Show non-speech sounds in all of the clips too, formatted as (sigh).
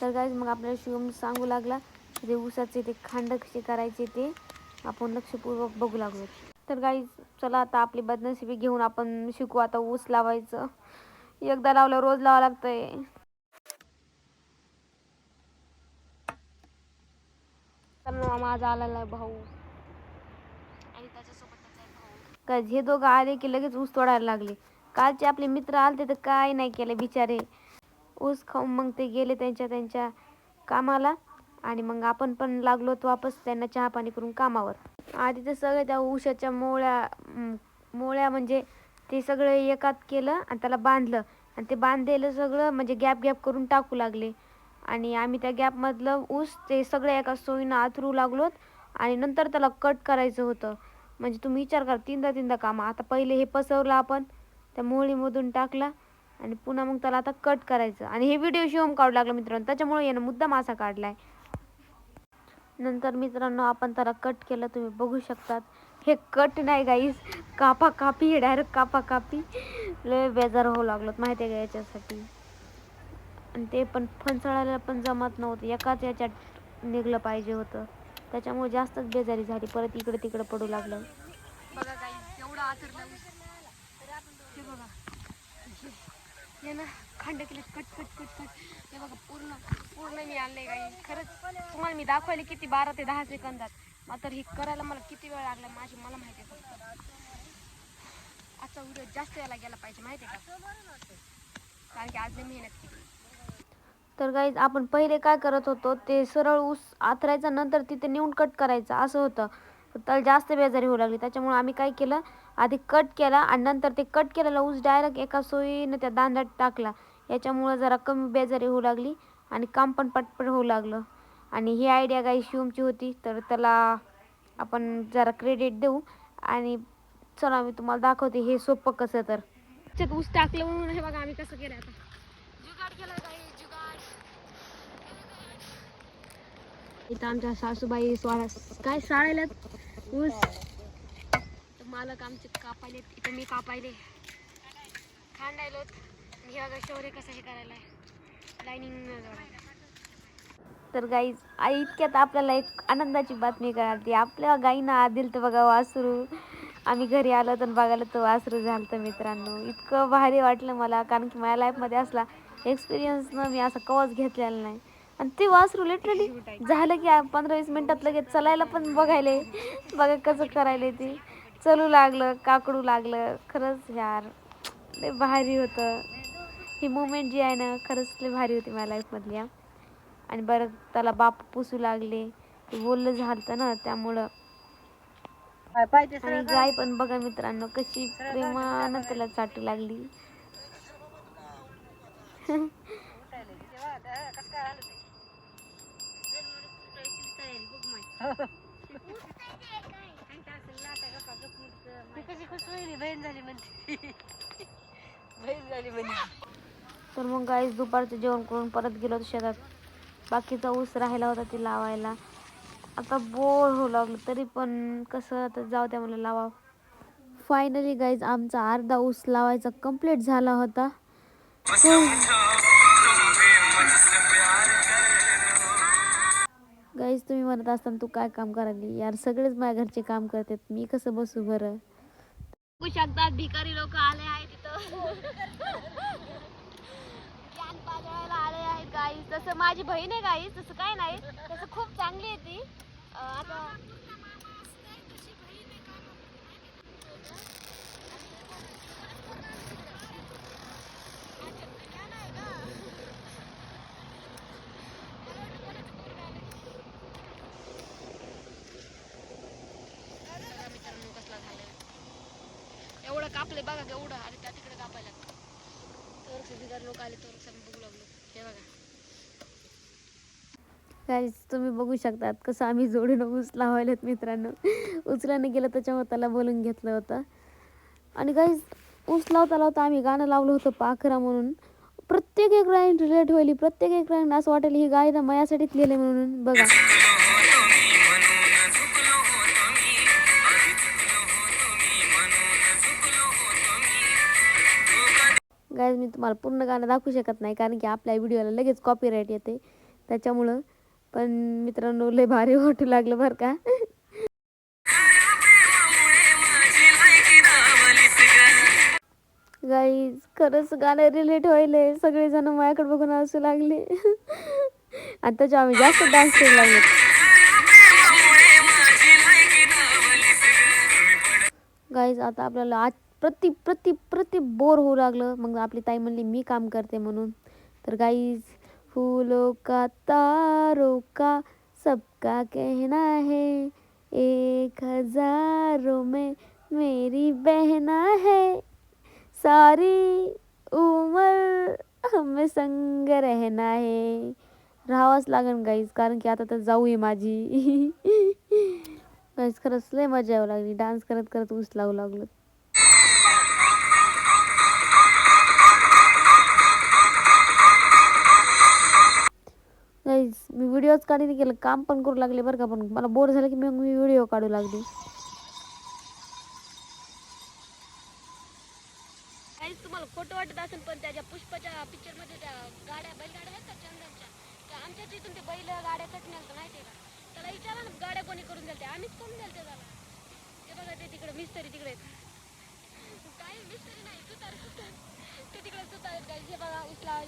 तर गाईज मग आपल्याला शिवम सांगू लागला ते ऊसाचे ते खांड कसे करायचे ते आपण लक्षपूर्वक बघू लागलो. तर गाईज चला आता आपली बदनशिबी घेऊन आपण शिकू आता ऊस लावायचं. एकदा लावलं रोज लावावं लागतंय. माझा आलेला भाऊ. आणि त्याच्यासोबत हे दोघं आले की लगेच ऊस तोडायला लागले. कालचे आपले मित्र आलते तर काय नाही केले बिचारे. ऊस खाऊन मग ते गेले त्यांच्या त्यांच्या कामाला. आणि मग आपण पण लागलो तो वापस त्यांना चहा पाणी करून कामावर. आधी तर सगळे त्या उशाच्या मोळ्या मोळ्या म्हणजे ते सगळं एकात केलं आणि त्याला बांधलं. आणि ते बांधलेलं सगळं म्हणजे गॅप गॅप करून टाकू लागले. आणि आम्ही त्या गॅपमधलं ऊस ते सगळं एका सोयीनं आथरू लागलोत आणि नंतर त्याला कट करायचं होतं. म्हणजे तुम्ही विचार करा तीनदा तीनदा कामं. आता पहिले हे पसरलं आपण त्या मोळीमधून टाकला. आणि पुन्हा मग त्याला आता कट करायचं. आणि हे व्हिडिओ शिवम काढू लागलं मित्रांनो. त्याच्यामुळे यानं मुद्दा मासा काढलाय. नंतर मित्रांनो आपण त्याला कट केलं. तुम्ही बघू शकतात. हे कट नाही गाईस कापा कापी हे डायरेक्ट कापा कापी लय बेजार होऊ लागलोत माहिती आहे का याच्यासाठी. आणि ते पण फणसळायला पण जमत नव्हतं. एकाच याच्यात निघलं पाहिजे होतं. त्याच्यामुळे जास्तच बेजारी झाली. परत इकडे तिकडे पडू लागलं. बघा गाई एवढा आथरला हे बघा हे ना खंड केले कट कट कट कट. हे बघा पूर्ण पूर्ण मी आणले काही खरंच तुम्हाला मी दाखवले किती बारा ते दहा सेकंदात मात्र हे करायला मला किती वेळ लागला माझी मला माहिती आहे फक्त. आजचा व्हिडिओ जास्त वेळेला गेला पाहिजे माहिती आहे का? कारण की आज मेहनत केली तर गाईज आपण पहिले काय करत होतो ते सरळ ऊस आथरायचा नंतर तिथे नेऊन कट करायचं असं होतं. तर त्याला जास्त बेजारी होऊ लागली. त्याच्यामुळे आम्ही काय केलं आधी कट केला आणि नंतर ते कट केलेला ऊस डायरेक्ट एका सोयीनं त्या दांड्यात टाकला. याच्यामुळं जरा कमी बेजारी होऊ लागली आणि काम पण पटपट होऊ लागलं. आणि ही आयडिया काही शिवमची होती तर त्याला आपण जरा क्रेडिट देऊ. आणि चला मी तुम्हाला दाखवते हे सोपं कसं तर. ऊस टाकलं म्हणून हे बघा आम्ही कसं केलं आता. जुगाड केला जुगाड. इथं आमच्या सासूबाई स्वारा काय साळायला ऊस मालक आमचे कापायले इथं मी कापायले. खांडायलो. आणि हे बघा शौर्य कसं हे करायला लाईनिंग तर गाईज आई इतक्यात आपल्याला एक आनंदाची बातमी कळाली. आपल्या गाईनं आदिल तर बघा वासरू. आम्ही घरी आलो तर बघायला तर वासरू झालं तर मित्रांनो. इतकं भारी वाटलं मला कारण की माझ्या लाईफमध्ये असला एक्सपिरियन्सनं मी असं कवच घेतलेला नाही. आणि ते वासरू लिटरली झालं की पंधरा वीस मिनटात लगेच चलायला पण बघायले. बघा कसं करायले ते. चलू लागलं काकडू लागलं खरंच यार लय भारी होतं. ही मुमेंट जी आहे ना खरंच लय भारी होती माझ्या लाईफमधली हा. आणि बरं त्याला बाप पुसू लागले. ते बोललं झालं ना त्यामुळं. आणि गाय पण बघा मित्रांनो कशी प्रेमानं त्याला चाटू लागली. (laughs) तर मग गाईस दुपारचं जेवण करून परत गेलो होतो शेतात. बाकीचा ऊस राहिला होता ते लावायला. आता बोर होऊ लागलं तरी पण कसं आता जाऊ द्या मला लावा. फायनली गाईज आमचा अर्धा ऊस लावायचा कंप्लीट झाला होता. गाईज तुम्ही म्हणत असताना तू काय काम करायली यार सगळेच माझ्या घरचे काम करतात. मी कसं बसू बरं? बघू शकतात भिकारी लोक आले आहेत तिथं ज्ञान आले आहेत गाईस तसं माझी बहीण आहे गाईस तसं काय नाही. तसं खूप चांगली आहे ती. आता बघा मित्रांनो कसला टाकले बघा केवढं आणि त्या तिकडे कापायला तर बिगार लोक आले तर आम्ही बघू लागलो. हे बघा. गाईज तुम्ही बघू शकतात कसं आम्ही जोडून ऊस लावायलात मित्रांनो. उचलाने गेलं त्याच्यामुळे त्याला बोलून घेतलं होतं. आणि गाईज ऊस लावता लावता आम्ही गाणं लावलं होतं पाखरा म्हणून. प्रत्येक एक लाईन रिलेट होईल प्रत्येक एक लाईन असं वाटेल ही गाय ना माझ्यासाठीच लिहिले म्हणून. बघा. गायज मी तुम्हाला पूर्ण गाणं दाखवू शकत नाही कारण की आपल्या व्हिडिओला लगेच कॉपीराईट येते. त्याच्यामुळं पण मित्रांनो लय भारी वाटू लागलं बरं का. गाईज खरंच गाणं रिलेट व्हायले सगळेजण माझ्याकडे बघून असू लागले. आताच्या आम्ही जास्त डान्स करू लागले. गाईज आता आपल्याला आज प्रति प्रति प्रति बोर होऊ लागलं. मग आपली ताई म्हणली मी काम करते म्हणून. तर गाईज फुलो का तारो का सबका कहना है एक हजारों में मेरी बहना है। सारी उमर हमें संग रहना है। राहावाच लागेल गाईज कारण की आता तर जाऊ आहे माझी. (laughs) गाईज खरंच लय मजा यावं लागली. डान्स करत करत ऊस लावू लागलो गाईज मी व्हिडिओच काढीने केलं काम पण करू लागले बरं का पण मला बोर झालं की मग मी व्हिडिओ काढू लागली. काहीच तुम्हाला खोटं वाटत असेल पण त्याच्या पुष्पाच्या पिक्चरमध्ये त्या गाड्या बैलगाड्या आहेत का चंदनच्या त्या आमच्या तिथून ते बैल गाड्या कट तर माहिती का? त्याला विचारा ना गाड्या कोणी करून द्याल आम्हीच करून द्याल त्याला. ते बघा ते तिकडे मिस्तरी तिकडे आहेत. काय नाही सुतार सुतार ते तिकडे सुतार हे बघा उचला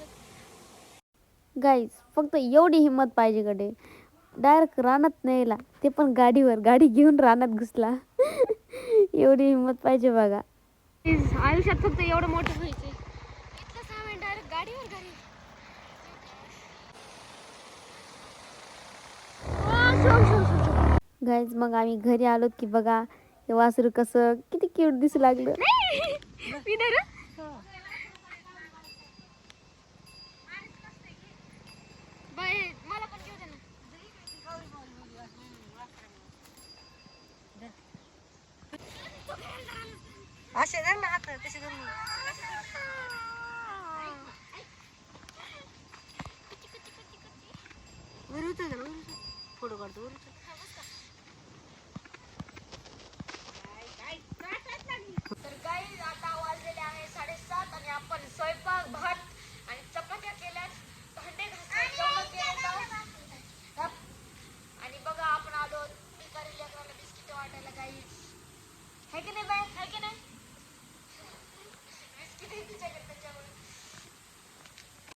गाईज फक्त एवढी हिंमत पाहिजे कडे डायरेक्ट रानात न्यायला. ते पण गाडीवर. गाडी घेऊन रानात घुसला. एवढी हिंमत पाहिजे बघा. आयुष्यात फक्त एवढं मोठं डायरेक्ट गाडीवर गाडी गाईज मग आम्ही घरी आलो की बघा हे वासरू कसं किती क्यूट दिसू लागलं. असे धर ना हात तसे धर ना. वर फोटो काढतो वर